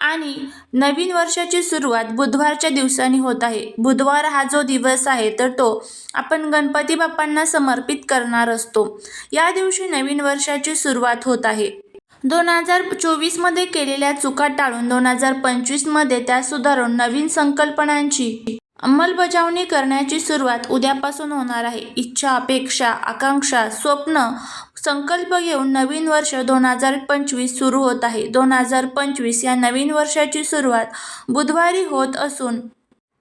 आणि नवीन वर्षाची सुरुवात बुधवारच्या दिवसाने होत आहे. बुधवार हा जो दिवस आहे तर तो आपण गणपती बाप्पांना समर्पित करणार असतो. या दिवशी नवीन वर्षाची सुरुवात होत आहे. दोन हजार चोवीसमध्ये केलेल्या चुका टाळून दोन हजार पंचवीसमध्ये त्या सुधारून नवीन संकल्पनांची अंमलबजावणी करण्याची सुरुवात उद्यापासून होणार आहे. इच्छा अपेक्षा आकांक्षा स्वप्न संकल्प घेऊन नवीन वर्ष दोन हजार पंचवीस सुरू होत आहे. दोन हजार पंचवीस या नवीन वर्षाची सुरुवात बुधवारी होत असून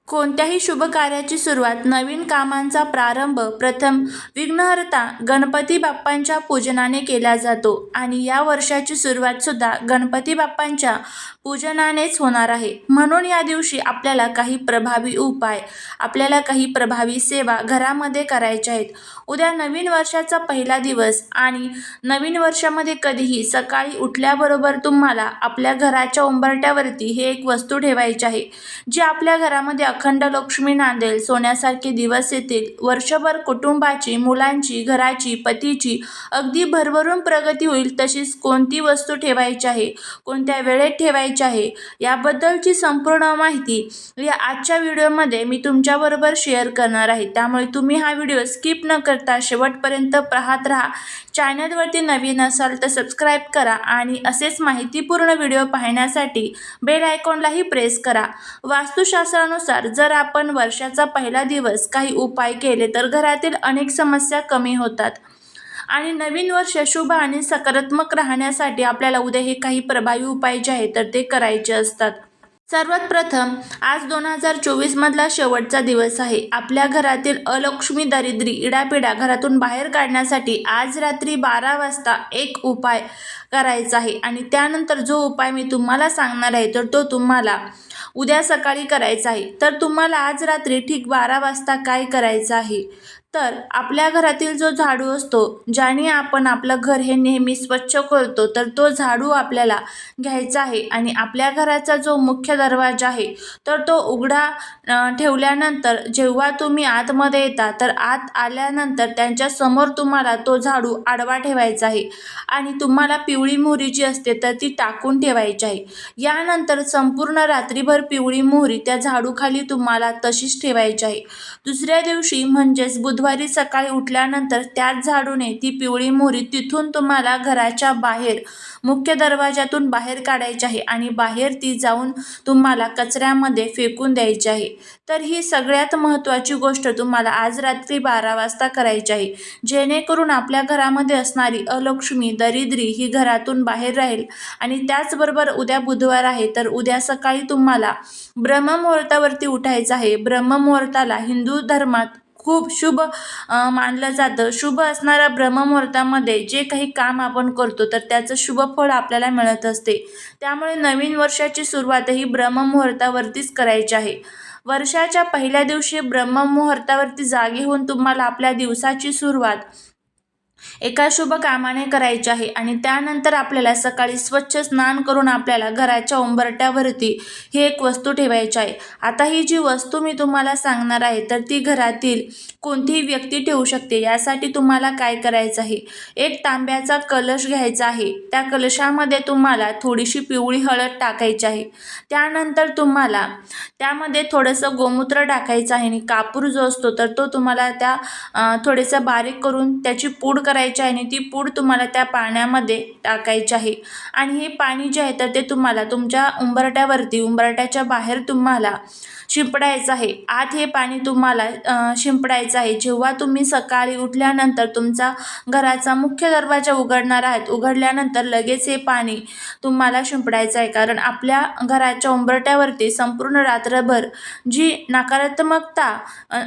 कोणत्याही शुभ कार्याची सुरुवात नवीन कामांचा प्रारंभ प्रथम विघ्नहर्ता गणपती बाप्पांच्या पूजनाने केला जातो आणि या वर्षाची सुरुवात सुद्धा गणपती बाप्पांच्या पूजनानेच होणार आहे. म्हणून या दिवशी आपल्याला काही प्रभावी उपाय आपल्याला काही प्रभावी सेवा घरामध्ये करायच्या आहेत. उद्या नवीन वर्षाचा पहिला दिवस आणि नवीन वर्षामध्ये कधीही सकाळी उठल्याबरोबर तुम्हाला आपल्या घराच्या उंबरट्यावरती हे एक वस्तू ठेवायची आहे जी आपल्या घरामध्ये अखंड लक्ष्मी नांदेल सोन्यासारखे दिवस येतील. वर्षभर कुटुंबाची मुलांची घराची पतीची अगदी भरभरून प्रगती होईल तशीच कोणती वस्तू ठेवायची आहे कोणत्या वेळेत ठेवायची आहे याबद्दलची संपूर्ण माहिती या आजच्या व्हिडिओमध्ये मी तुमच्याबरोबर शेअर करणार आहे. त्यामुळे तुम्ही हा व्हिडिओ स्किप न करता शेवटपर्यंत पाहत राहा. चॅनलवरती नवीन असाल तर सबस्क्राईब करा आणि असेच माहितीपूर्ण व्हिडिओ पाहण्यासाठी बेल आयकॉनलाही प्रेस करा. वास्तुशास्त्रानुसार जर आपण वर्षाचा पहिला दिवस काही उपाय केले तर घरातील अनेक समस्या कमी होतात. आणि नवीन वर्ष शुभ आणि सकारात्मक राहण्यासाठी आपल्याला उद्या हे काही प्रभावी उपाय जे आहेत तर ते करायचे असतात. सर्वात प्रथम आज दोन हजार चोवीसमधला शेवटचा दिवस आहे. आपल्या घरातील अलक्ष्मी दरिद्री इडापिडा घरातून बाहेर काढण्यासाठी आज रात्री बारा वाजता एक उपाय करायचा आहे. आणि त्यानंतर जो उपाय मी तुम्हाला सांगणार आहे तर तो तुम्हाला उद्या सकाळी करायचा आहे. तर तुम्हाला आज रात्री ठीक बारा वाजता काय करायचं आहे? तर आपल्या घरातील जो झाडू असतो ज्याने आपण आपलं घर हे नेहमी स्वच्छ करतो तर तो झाडू आपल्याला घ्यायचा आहे. आणि आपल्या घराचा जो मुख्य दरवाजा आहे तर तो उघडा ठेवल्यानंतर जेव्हा तुम्ही आतमध्ये येता तर आत आल्यानंतर त्यांच्यासमोर तुम्हाला तो झाडू आडवा ठेवायचा आहे. आणि तुम्हाला पिवळी मोहरी जी असते तर ती टाकून ठेवायची आहे. यानंतर संपूर्ण रात्रीभर पिवळी मोहरी त्या झाडूखाली तुम्हाला तशीच ठेवायची आहे. दुसऱ्या दिवशी म्हणजेच बुधवारी सकाळी उठल्यानंतर त्याच झाडूने ती पिवळी मोहरी तिथून तुम्हाला घराच्या बाहेर मुख्य दरवाजातून बाहेर काढायची आहे आणि बाहेर ती जाऊन तुम्हाला कचऱ्यामध्ये फेकून द्यायची आहे. तर ही सगळ्यात महत्त्वाची गोष्ट तुम्हाला आज रात्री बारा वाजता करायची आहे. जेणेकरून आपल्या घरामध्ये असणारी अलक्ष्मी दरिद्री ही घरातून बाहेर राहील आणि त्याचबरोबर उद्या बुधवार आहे तर उद्या सकाळी तुम्हाला ब्रह्ममुहूर्तावरती उठायचं आहे. ब्रह्ममुहूर्ताला हिंदू धर्मात खूप शुभ मानलं जातं. शुभ असणाऱ्या ब्रह्ममुहूर्तामध्ये जे काही काम आपण करतो तर त्याचं शुभ फळ आपल्याला मिळत असते. त्यामुळे नवीन वर्षाची सुरुवातही ब्रह्ममुहूर्तावरतीच करायची आहे. वर्षाच्या पहिल्या दिवशी ब्रह्ममुहूर्तावरती जागे होऊन तुम्हाला आपल्या दिवसाची सुरुवात एका शुभ कामाने करायचे आहे आणि त्यानंतर आपल्याला सकाळी स्वच्छ स्नान करून आपल्याला घराच्या उंबरट्यावरती ही एक वस्तू ठेवायची आहे. आता ही जी वस्तू मी तुम्हाला सांगणार आहे तर ती घरातील कोणतीही व्यक्ती ठेवू शकते. यासाठी तुम्हाला काय करायचं आहे? एक तांब्याचा कलश घ्यायचा आहे. त्या कलशामध्ये तुम्हाला थोडीशी पिवळी हळद टाकायची आहे. त्यानंतर तुम्हाला त्यामध्ये थोडंसं गोमूत्र टाकायचं आहे आणि कापूर जो असतो तर तो तुम्हाला त्या अ, थोडेसं बारीक करून त्याची पूड करायची आहे आणि ती पूड तुम्हाला त्या पाण्यामध्ये टाकायची आहे. आणि हे पाणी जे आहे तर ते तुम्हाला तुमच्या उंबरट्यावरती उंबरट्याच्या बाहेर तुम्हाला शिंपडायचं आहे. आत हे पाणी तुम्हाला शिंपडायचं आहे. जेव्हा तुम्ही सकाळी उठल्यानंतर तुमचा घराचा मुख्य दरवाजा उघडणार आहात उघडल्यानंतर लगेच हे पाणी तुम्हाला शिंपडायचं आहे. कारण आपल्या घराच्या उंबरट्यावरती संपूर्ण रात्रभर जी नकारात्मकता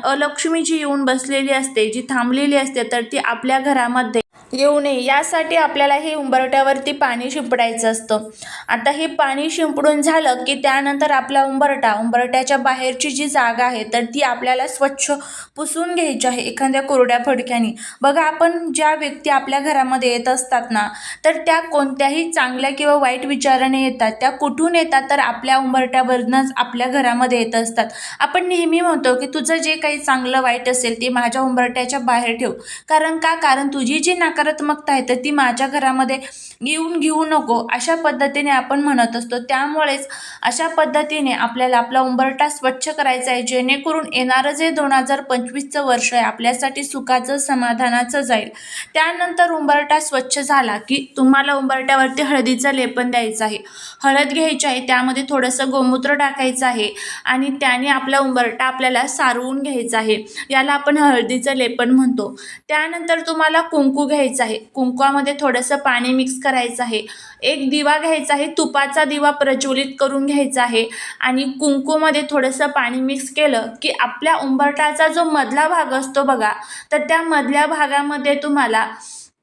अलक्ष्मी जी येऊन बसलेली असते जी थांबलेली असते तर ती आपल्या घरा घरामध्ये येऊ नये. यासाठी आपल्याला हे उंबरट्यावरती पाणी शिंपडायचं असतं. आता हे पाणी शिंपडून झालं की त्यानंतर आपला उंबरटा उंबरट्याच्या बाहेरची जी जागा आहे तर ती आपल्याला स्वच्छ पुसून घ्यायची आहे एखाद्या कोरड्या फडक्याने. बघा आपण ज्या व्यक्ती आपल्या घरामध्ये येत असतात ना तर त्या कोणत्याही चांगल्या किंवा वाईट विचाराने येतात. त्या कुठून येतात? तर आपल्या उंबरट्यावरनंच आपल्या घरामध्ये येत असतात. आपण नेहमी म्हणतो की तुझं जे काही चांगलं वाईट असेल ते माझ्या उंबरट्याच्या बाहेर ठेव. कारण का? कारण तुझी जी नकारात्मकता आहे तर ती माझ्या घरामध्ये येऊन घेऊ नको अशा पद्धतीने आपण म्हणत असतो. त्यामुळेच अशा पद्धतीने आपल्याला आपला उंबरटा स्वच्छ करायचा आहे जेणेकरून येणारं जे दोन हजार पंचवीसचं वर्ष आहे आपल्यासाठी सुखाचं समाधानाचं जाईल. त्यानंतर उंबरटा स्वच्छ झाला की तुम्हाला उंबरट्यावरती हळदीचं लेपन द्यायचं आहे. हळद घ्यायची आहे त्यामध्ये थोडंसं गोमूत्र टाकायचं आहे आणि त्याने आपला उंबरटा आपल्याला सारवून घ्यायचा आहे. याला आपण हळदीचं लेपन म्हणतो. त्यानंतर तुम्हाला कुंकू घ्यायचं आहे. कुंकवामध्ये थोडंसं पाणी मिक्स करायचं आहे. एक दिवा घ्यायचा आहे तुपाचा दिवा प्रज्वलित करून घ्यायचा आहे. आणि कुंकूमध्ये थोडंसं पाणी मिक्स केलं की आपल्या उंबरटाचा जो मधला भाग असतो बघा तर त्या मधल्या भागामध्ये तुम्हाला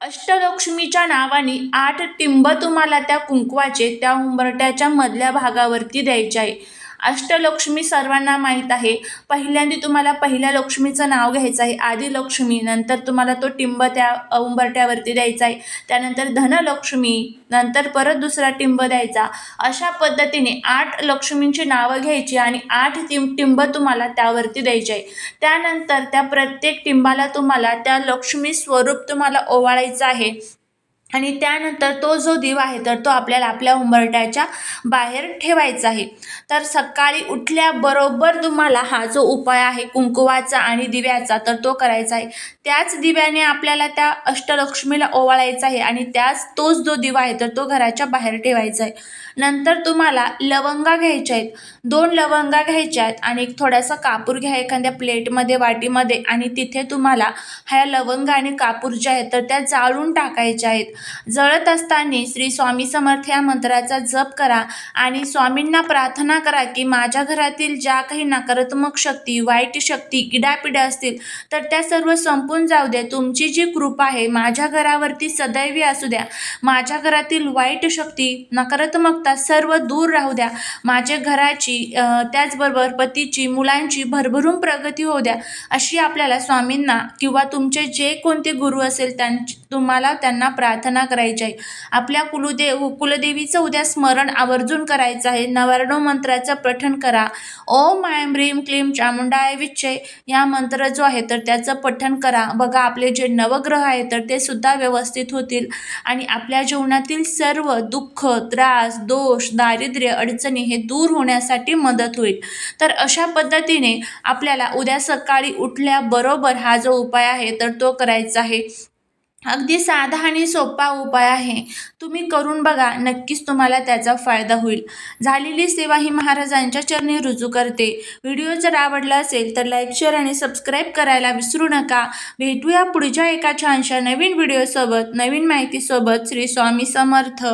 अष्टलक्ष्मीच्या नावाने आठ टिंब तुम्हाला त्या कुंकवाचे त्या उंबरट्याच्या मधल्या भागावरती द्यायचे आहे. अष्टलक्ष्मी सर्वांना माहीत आहे. पहिल्यांदा तुम्हाला पहिल्या लक्ष्मीचं नाव घ्यायचं आहे. आदिलक्ष्मी नंतर तुम्हाला तो टिंब त्या उंबरट्यावरती द्यायचा आहे. त्यानंतर धनलक्ष्मी नंतर परत दुसरा टिंब द्यायचा. अशा पद्धतीने आठ लक्ष्मींची नावं घ्यायची आणि आठ टिंब टिंब तुम्हाला त्यावरती द्यायचे आहे. त्यानंतर त्या प्रत्येक टिंबाला तुम्हाला त्या लक्ष्मी स्वरूप तुम्हाला ओवाळायचं आहे. आणि त्यानंतर तो जो दिवा आहे तर तो आपल्याला आपल्या उंबरट्याच्या बाहेर ठेवायचा आहे. तर सकाळी उठल्याबरोबर तुम्हाला हा जो उपाय आहे कुंकुवाचा आणि दिव्याचा तर तो करायचा आहे. त्याच दिव्याने आपल्याला त्या अष्टलक्ष्मीला ओवाळायचा आहे आणि त्याच तोच जो दिवा आहे तर तो घराच्या बाहेर ठेवायचा आहे. नंतर तुम्हाला लवंगा घ्यायच्या आहेत. दोन लवंगा घ्यायच्या आहेत आणि एक थोडासा कापूर घ्या एखाद्या प्लेटमध्ये वाटीमध्ये आणि तिथे तुम्हाला ह्या लवंगा आणि कापूर ज्या आहेत तर त्या जाळून टाकायच्या आहेत. जळत असताना श्री स्वामी समर्थ या मंत्राचा जप करा आणि स्वामींना प्रार्थना करा की माझ्या घरातील ज्या काही नकारात्मक शक्ती वाईट शक्ती किडापिडा असतील तर त्या सर्व संपून जाऊ द्या. तुमची जी कृपा आहे माझ्या घरावरती सदैवी असू द्या. माझ्या घरातील वाईट शक्ती नकारात्मकता सर्व दूर राहू द्या. माझ्या घराची त्याचबरोबर पतीची मुलांची भरभरून प्रगती होऊ द्या. अशी आपल्याला स्वामींना किंवा तुमचे जे कोणते गुरु असेल त्यांची तुम्हाला त्यांना प्रार्थना करायची आहे. आपल्या कुलदेव कुलदेवीचं उद्या स्मरण आवर्जून करायचं आहे. नवारणव मंत्राचं पठण करा. ओम ऐं क्लीम क्लीं चामुंडाय विच्छय. या मंत्र जो आहे तर त्याचं पठण करा. बघा आपले जे नवग्रह आहेत तर ते सुद्धा व्यवस्थित होतील. आणि आपल्या जीवनातील सर्व दुःख त्रास दोष दारिद्र्य अडचणी हे दूर होण्यासाठी मदत होईल. तर अशा पद्धतीने आपल्याला उद्या सकाळी उठल्याबरोबर हा जो उपाय आहे तर तो करायचा आहे. अगदी साधा आणि सोपा उपाय आहे. तुम्ही करून बघा नक्कीच तुम्हाला त्याचा फायदा होईल. झालेली सेवा ही महाराजांच्या चरणी रुजू करते. व्हिडिओ जर आवडला असेल तर लाईक शेअर आणि सबस्क्राईब करायला विसरू नका. भेटूया पुढच्या एका छानशा नवीन व्हिडिओसोबत नवीन माहितीसोबत. श्री स्वामी समर्थ.